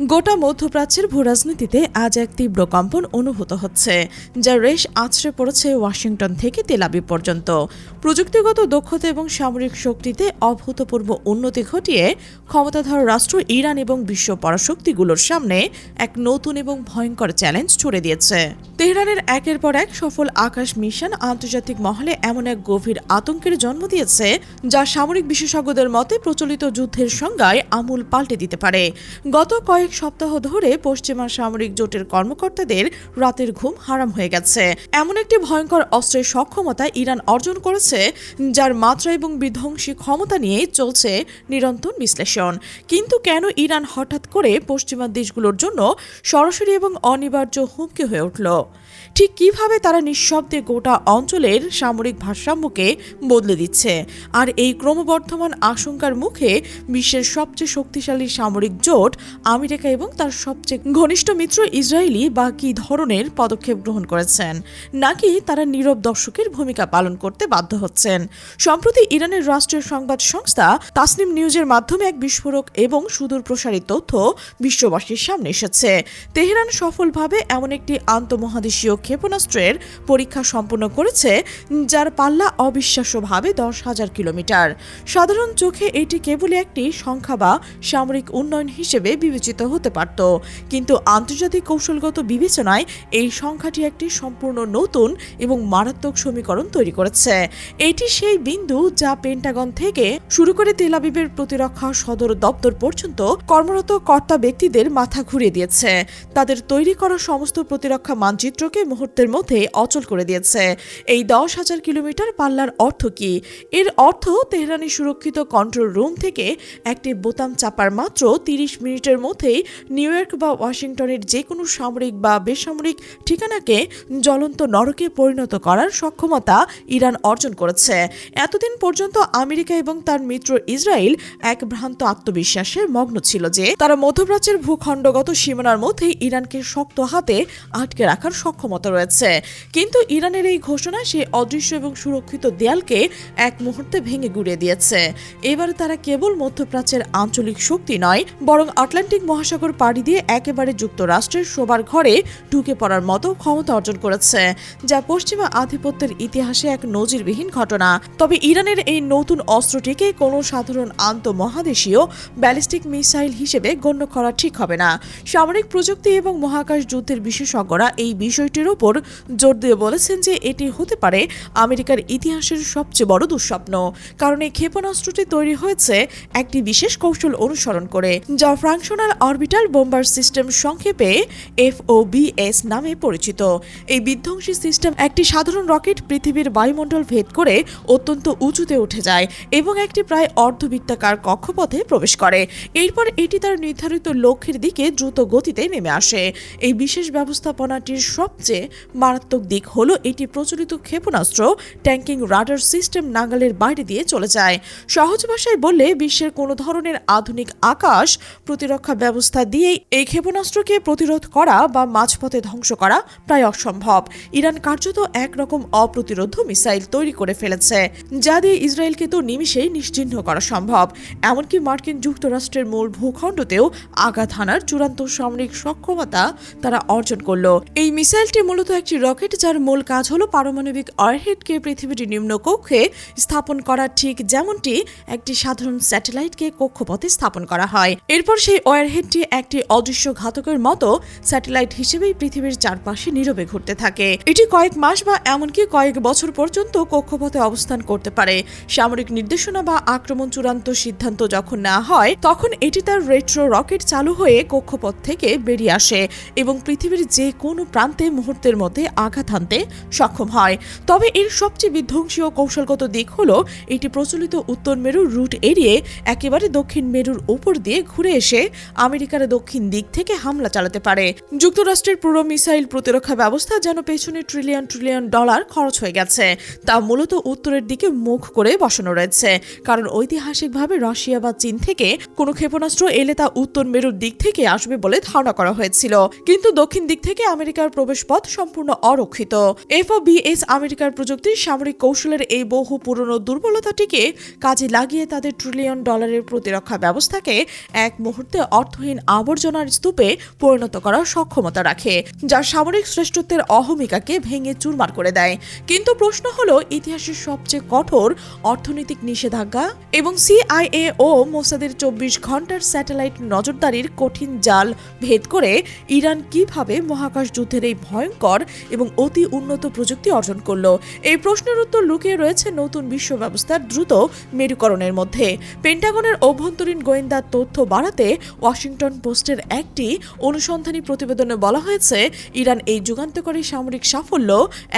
গোটা মধ্যপ্রাচ্যের ভূরাজনীতিতে আজ এক তীব্র কম্পন অনুভূত হচ্ছে, যা রেশ আছড়ে পড়েছে ওয়াশিংটন থেকে তেলাবি পর্যন্ত। প্রযুক্তিগত দক্ষতা এবং সামরিক শক্তিতে অভূতপূর্ব উন্নতি ঘটিয়ে ক্ষমতাধর রাষ্ট্র ইরান এবং বিশ্ব পরাশক্তিগুলোর সামনে এক নতুন এবং ভয়ঙ্কর চ্যালেঞ্জ ছুড়ে দিয়েছে। তেহরানের একের পর এক সফল আকাশ মিশন আন্তর্জাতিক মহলে এমন এক গভীর আতঙ্কের জন্ম দিয়েছে, যা সামরিক বিশেষজ্ঞদের মতে প্রচলিত যুদ্ধের সংজ্ঞায় আমূল পাল্টে দিতে পারে। গত কয়েক সপ্তাহ ধরে পশ্চিমা সামরিক জোটের কর্মকর্তাদের রাতের ঘুম হারাম হয়ে গেছে। এমন একটি ভয়ঙ্কর অস্ত্রের সক্ষমতা ইরান অর্জন করেছে, যার মাত্রা এবং বিধ্বংসী ক্ষমতা নিয়ে চলছে নিরন্তর বিশ্লেষণ। কিন্তু কেন ইরান হঠাৎ করে পশ্চিমা দেশগুলোর জন্য সরাসরি এবং অনিবার্য হুমকি হয়ে উঠল? ঠিক কীভাবে তারা নিঃশব্দে গোটা অঞ্চলের সামরিক ভারসাম্যকে বদলে দিচ্ছে? আর এই ক্রমবর্ধমান আশঙ্কার মুখে বিশ্বের সবচেয়ে শক্তিশালী সামরিক জোট আমেরিকা এবং তার সবচেয়ে ঘনিষ্ঠ মিত্র ইসরায়েলি বা কি ধরনের পদক্ষেপ গ্রহণ করেছেন। নাকি তারা নীরব দর্শকের ভূমিকা পালন করতে বাধ্য হচ্ছেন? সম্প্রতি ইরানের রাষ্ট্রীয় সংবাদ সংস্থা তাসনিম নিউজের মাধ্যমে এক বিস্ফোরক এবং সুদূর প্রসারী তথ্য বিশ্ববাসীর সামনে এসেছে। তেহরান সফলভাবে এমন একটি আন্তঃমহাদেশীয় ক্ষেপণাস্ত্রের পরীক্ষা সম্পন্ন করেছে, যার পাল্লা অবিশ্বাস্যভাবে দশ হাজার কিলোমিটার। সাধারণ চোখে এটি কেবল একটি সংখ্যা বা সামরিক উন্নয়ন হিসেবে বিবেচিত হতে পারত। কিন্তু আন্তর্জাতিক কৌশলগত বিবেচনায় এই সংখ্যাটি একটি সম্পূর্ণ নতুন এবং মারাত্মক সমীকরণ তৈরি করেছে। এটি সেই বিন্দু যা পেন্টাগন থেকে শুরু করে তেলাবিবের প্রতিরক্ষা সদর দপ্তর পর্যন্ত কর্মরত কর্তা ব্যক্তিদের মাথা ঘুরিয়ে দিয়েছে। তাদের তৈরি করা সমস্ত প্রতিরক্ষা মানচিত্রকে মুহূর্তের মধ্যে অচল করে দিয়েছে। এই দশ হাজার কিলোমিটার পাল্লার অর্থ কি? এর অর্থ তেহরানি সুরক্ষিত কন্ট্রোল রুম থেকে একটি বোতাম চাপার মাত্র তিরিশ মিনিটের মধ্যেই নিউ ইয়র্ক বা ওয়াশিংটনের যে কোনো সামরিক বা বেসামরিক ঠিকানাকে জ্বলন্ত নরকে পরিণত করার সক্ষমতা ইরান অর্জন করেছে। এতদিন পর্যন্ত আমেরিকা এবং তার মিত্র ইসরায়েল এক ভ্রান্ত আত্মবিশ্বাসে মগ্ন ছিল যে তারা মধ্যপ্রাচ্যের ভূখণ্ডগত সীমানার মধ্যে ইরানকে শক্ত হাতে আটকে রাখার সক্ষমতা রয়েছে। কিন্তু ইরানের এই ঘোষণা সেই অদৃশ্য এবং সুরক্ষিত দেয়ালকে এক মুহূর্তে ভেঙে গুড়িয়ে দিয়েছে। এবার তারা কেবল মধ্যপ্রাচ্যের আঞ্চলিক শক্তি নয়, বরং আটলান্টিক মহাসাগর পাড়ি দিয়ে একেবারে যুক্তরাষ্ট্রের শোবার ঘরে ঢুকে পড়ার মতো ক্ষমতা অর্জন করেছে, যা পশ্চিমা আধিপত্যের ইতিহাসে এক নজিরবিহীন ঘটনা। তবে ইরানের এই নতুন অস্ত্রটিকে কোনো সাধারণ আন্তঃমহাদেশীয় ব্যালিস্টিক মিসাইল হিসেবে গণ্য করা ঠিক হবে না। সামরিক প্রযুক্তি এবং মহাকাশ যুদ্ধের বিশেষজ্ঞরা এই বিষয়টির উপর জোর দিয়ে বলেছেন যে এটি হতে পারে আমেরিকার ইতিহাসের সবচেয়ে বড় দুঃস্বপ্ন, কারণ এই ক্ষেপণাস্ত্রটি তৈরি হয়েছে একটি বিশেষ কৌশল অনুসরণ করে, যা ফ্রাংশনাল অরবিটাল বোম্বার সিস্টেম সংক্ষেপে এফওবিএস নামে পরিচিত। এই বিধ্বংসী সিস্টেম একটি সাধারণ রকেট পৃথিবীর বায়ুমণ্ডল ভেদ করে অত্যন্ত উঁচুতে উঠে যায় এবং একটি প্রায় অর্ধবৃত্তাকার কক্ষপথে প্রবেশ করে। এরপর এটি তার নির্ধারিত লক্ষ্যের দিকে দ্রুত গতিতে নেমে আসে। এই বিশেষ ব্যবস্থাপনাটির সবচেয়ে মারাত্মক দিক হলো এটি প্রচলিত ক্ষেপণাস্ত্র ট্যাঙ্কিং রাডার সিস্টেম নাগালের বাইরে দিয়ে চলে যায়। সহজ ভাষায় বললে, বিশ্বের কোনো ধরনের আধুনিক আকাশ প্রতিরক্ষা ব্যবস্থা দিয়েই এই ক্ষেপণাস্ত্রকে প্রতিরোধ করা বা মাঝপথে ধ্বংস করা প্রায় অসম্ভব। ইরান কার্যত একরকম অপ্রতিরোধ মিসাইল তৈরি করে ফেলেছে, যা দিয়ে ইসরায়েলকে তো নিমিষেই নিশ্চিহ্ন করা সম্ভব। এমনকি মার্কিন যুক্তরাষ্ট্রের মূল ভূখণ্ডতেও আঘাত হানার চূড়ান্ত সামরিক সক্ষমতা তারা অর্জন করল। এই মিসাইলটি মূলত একটি রকেট যার মূল কাজ হলো পারমাণবিক অয়ারহেডকে পৃথিবীর নিম্ন কক্ষে স্থাপন করা, ঠিক যেমনটি একটি সাধারণ স্যাটেলাইটকে কক্ষপথে স্থাপন করা হয়। এরপর সেই ওয়ারহেডটি একটি অদৃশ্য ঘাতকের মতো স্যাটেলাইট হিসেবেই পৃথিবীর চারপাশে নীরবে ঘুরতে থাকে। এটি কয়েক মাস বা এমনকি কয়েক বছর পর্যন্ত কক্ষপথে অবস্থান করতে পারে। সামরিক নির্দেশনা বা আক্রমণ চূড়ান্ত সিদ্ধান্ত যখন নেওয়া হয়, তখন এটি তার রেট্রো রকেট চালু হয়ে কক্ষপথ থেকে বেরিয়ে আসে এবং পৃথিবীর যে কোনো প্রান্তে মুহূর্তের মধ্যে আঘাত হানতে সক্ষম হয়। তবে এর সবচেয়ে বিধ্বংসী ও কৌশলগত দিক হলো, এটি প্রচলিত উত্তর মেরুর রুট এড়িয়ে একেবারে দক্ষিণ মেরুর উপর দিয়ে ঘুরে এসে আমেরিকার দক্ষিণ দিক থেকে হামলা চালাতে পারে। যুক্তরাষ্ট্রের পুরো মিসাইল প্রতিরক্ষা ব্যবস্থা যেন পেছনে ট্রিলিয়ন ট্রিলিয়ন ডলার খরচ হয়ে গেছে। তা মূলত উত্তরের দিকে মুখ করে বসানো রয়েছে। কারণ ঐতিহাসিকভাবে রাশিয়া বা চীন থেকে কোনো ক্ষেপণাস্ত্র এলে তা উত্তর মেরুর দিক থেকে আসবে বলে ধারণা করা হয়েছিল। কিন্তু দক্ষিণ দিক থেকে আমেরিকার প্রবেশ প্রবেশপথ সম্পূর্ণ অরক্ষিত। এফওবিএস আমেরিকার প্রযুক্তির সামরিক কৌশলের এই বহু পুরনো দুর্বলতাটিকে কাজে লাগিয়ে তাদের ট্রিলিয়ন ডলারের প্রতিরক্ষা ব্যবস্থাকে এক মুহূর্তে অর্থহীন আবর্জনার স্তূপে পরিণত করার সক্ষমতা রাখে, যা সামরিক শ্রেষ্ঠত্বের অহমিকাকে ভেঙে চুরমার করে দেয়। কিন্তু প্রশ্ন হল, ইতিহাসের সবচেয়ে কঠোর অর্থনৈতিক নিষেধাজ্ঞা এবং সিআইএ ও মোসাদের চব্বিশ ঘণ্টার স্যাটেলাইট নজরদারির কঠিন জাল ভেদ করে ইরান কীভাবে মহাকাশ যুদ্ধের এই ভয়ঙ্কর এবং অতি উন্নত প্রযুক্তি অর্জন করল? এই প্রশ্নের উত্তর লুকিয়ে রয়েছে নতুন বিশ্ব ব্যবস্থার দ্রুত মেরুকরণের মধ্যে। পেন্টাগনের অভ্যন্তরীণ গোয়েন্দা তথ্য বাড়াতে ওয়াশিংটন পোস্টের একটি অনুসন্ধানী প্রতিবেদনে বলা হয়েছে, ইরান এই যুগান্তকারী সামরিক সাফল্য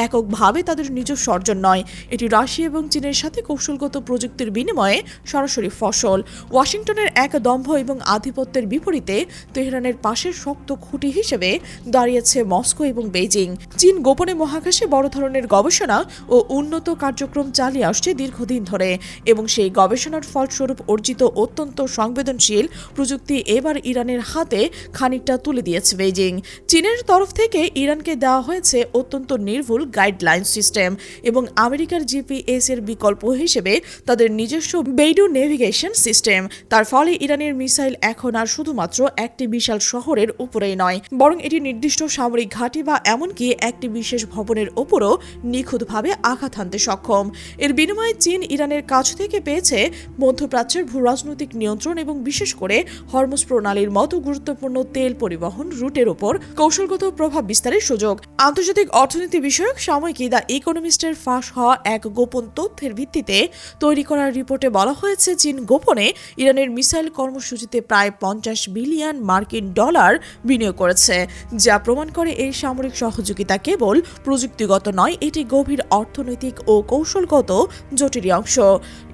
এককভাবে তাদের নিজস্ব অর্জন নয়। এটি রাশিয়া এবং চীনের সাথে কৌশলগত প্রযুক্তির বিনিময়ে সরাসরি ফসল। ওয়াশিংটনের এক দম্ভ এবং আধিপত্যের বিপরীতে তেহরানের পাশের শক্ত খুঁটি হিসেবে দাঁড়িয়েছে মস্কো এবং বেইজিং। চীন গোপনে মহাকাশে বড় ধরনের গবেষণা ও উন্নত কার্যক্রম চালিয়ে আসছে দীর্ঘদিন ধরে এবং সেই গবেষণার ফলস্বরূপ অর্জিত অত্যন্ত সংবেদনশীল প্রযুক্তি এবার ইরানের হাতে খানিকটা তুলে দিয়েছে বেইজিং। চীনের তরফ থেকে ইরানকে দেওয়া হয়েছে অত্যন্ত নির্ভুল গাইডলাইন সিস্টেম এবং আমেরিকার জিপিএস এর বিকল্প হিসেবে তাদের নিজস্ব বেইডু নেভিগেশন সিস্টেম। তার ফলে ইরানের মিসাইল এখন আর শুধুমাত্র একটি বিশাল শহরের উপরেই নয়, বরং এটি নির্দিষ্ট সামরিক ঘাঁটি বা এমনকি একটি বিশেষ ভবনের ওপরও নিখুঁতভাবে আঘাত হানতে সক্ষম। এর বিনিময়ে চীন ইরানের কাছ থেকে পেয়েছে মধ্যপ্রাচ্যের ভূ রাজনৈতিক নিয়ন্ত্রণ এবং বিশেষ করে হরমুজ প্রণালীর মতো গুরুত্বপূর্ণ তেল পরিবহন রুটের ওপর কৌশলগত প্রভাব বিস্তারের সুযোগ। আন্তর্জাতিক অর্থনীতি বিষয়ক সাময়িকী দ্য ইকোনমিস্টের ফাঁস হওয়া এক গোপন তথ্যের ভিত্তিতে তৈরি করা রিপোর্টে বলা হয়েছে, চীন গোপনে ইরানের মিসাইল কর্মসূচিতে প্রায় পঞ্চাশ বিলিয়ন মার্কিন ডলার বিনিয়োগ করেছে, যা প্রমাণ করে এই সামরিক সহযোগিতা কেবল প্রযুক্তিগত নয়, এটি গভীর অর্থনৈতিক ও কৌশলগত জটিল অংশ।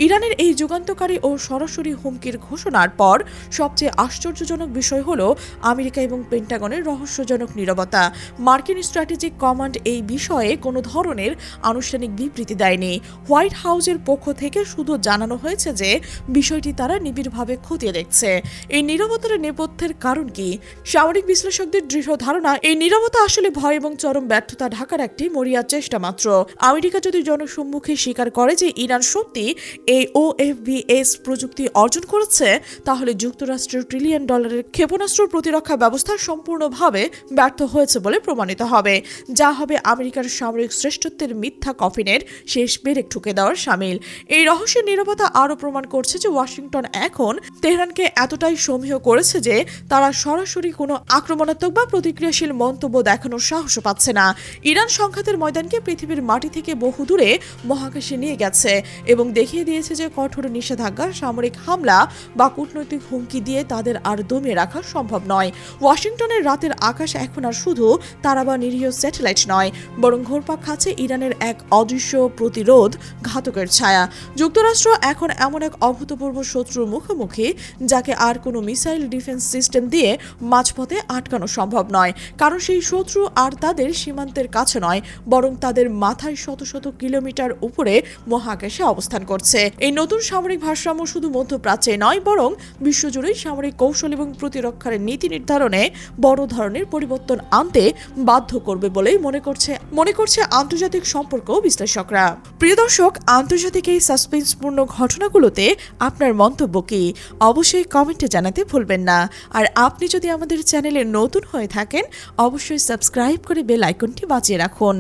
ইরানের এই যুগান্তকারী ও সরাসরি হুমকির ঘোষণার পর সবচেয়ে আশ্চর্যজনক বিষয় হল আমেরিকা এবং পেন্টাগনের রহস্যজনক নীরবতা। মার্কিন স্ট্র্যাটেজিক কমান্ড এই বিষয়ে কোনো ধরনের আনুষ্ঠানিক বিবৃতি দেয়নি। হোয়াইট হাউসের পক্ষ থেকে শুধু জানানো হয়েছে যে বিষয়টি তারা নিবিড়ভাবে খতিয়ে দেখছে। এই নীরবতার নেপথ্যের কারণ কি? সামরিক বিশ্লেষকদের দৃঢ় ধারণা, এই নীরবতা আসলে ভয় এবং চরম ব্যর্থতা ঢাকার একটি মরিয়া চেষ্টা মাত্র। আমেরিকা যদি জনসম্মুখে স্বীকার করে যে ইরান সত্যি এই ওএফবিএস প্রযুক্তি অর্জন করেছে, তাহলে যুক্তরাষ্ট্রের ট্রিলিয়ন ডলারের ক্ষেপণাস্ত্র প্রতিরক্ষা ব্যবস্থা সম্পূর্ণভাবে ব্যর্থ হয়েছে বলে প্রমাণিত হবে। যা হবে আমেরিকার সামরিক শ্রেষ্ঠত্বের মিথ্যা কফিনের শেষ বেরেক ঠুকে দেওয়ার সামিল। এই রহস্যের নিরবতা আরও প্রমাণ করছে যে ওয়াশিংটন এখন তেহরানকে এতটাই সমীহ করেছে যে তারা সরাসরি কোনো আক্রমণাত্মক বা প্রতিক্রিয়াশীল মন্তব্য দেখানোর সাহস পাচ্ছে না। ইরান সংঘাতের ময়দানকে পৃথিবীর মাটি থেকে বহু দূরে মহাকাশে নিয়ে গেছে এবং দেখিয়ে দিয়েছে যে কঠোর নিষেধাজ্ঞা, সামরিক হামলা বা কূটনৈতিক হুমকি দিয়ে তাদের আর দমিয়ে রাখা সম্ভব নয়। ওয়াশিংটনের রাতের আকাশ এখন আর শুধু তারা বা নিরীহ স্যাটেলাইট নয়, বরং ঘোরপাক খাচ্ছে ইরানের এক অদৃশ্য প্রতিরোধ ঘাতকের ছায়া। যুক্তরাষ্ট্র এখন এমন এক অভূতপূর্ব শত্রুর মুখোমুখি, যাকে আর কোনো মিসাইল ডিফেন্স সিস্টেম দিয়ে মাঝপথে আটকানো সম্ভব নয়। কারণ সেই শত্রু আর তাদের সীমান্তের কাছে নয়, বরং তাদের মাথায় শত শত কিলোমিটার উপরে মহাকাশে অবস্থান করছে। এই নতুন সামরিক ভারসাম্য শুধু মধ্যপ্রাচ্যে নয়, বরং বিশ্বজুড়েই সামরিক কৌশল এবং প্রতিরক্ষার নীতি নির্ধারণে বড় ধরনের পরিবর্তন আনতে বাধ্য করবে বলেই মনে করছে মনে করছে আন্তর্জাতিক সম্পর্ক বিশ্লেষকরা। প্রিয় দর্শক, আন্তর্জাতিক এই সাসপেন্সপূর্ণ ঘটনাগুলোতে আপনার মন্তব্য কি? অবশ্যই কমেন্টে জানাতে ভুলবেন না। আর আপনি যদি আমাদের চ্যানেলে নতুন হয়ে থাকেন, অবশ্যই সাবস্ক্রাইব করে বেল আইকনটি বাজিয়ে রাখুন।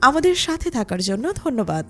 আমাদের সাথে থাকার জন্য ধন্যবাদ।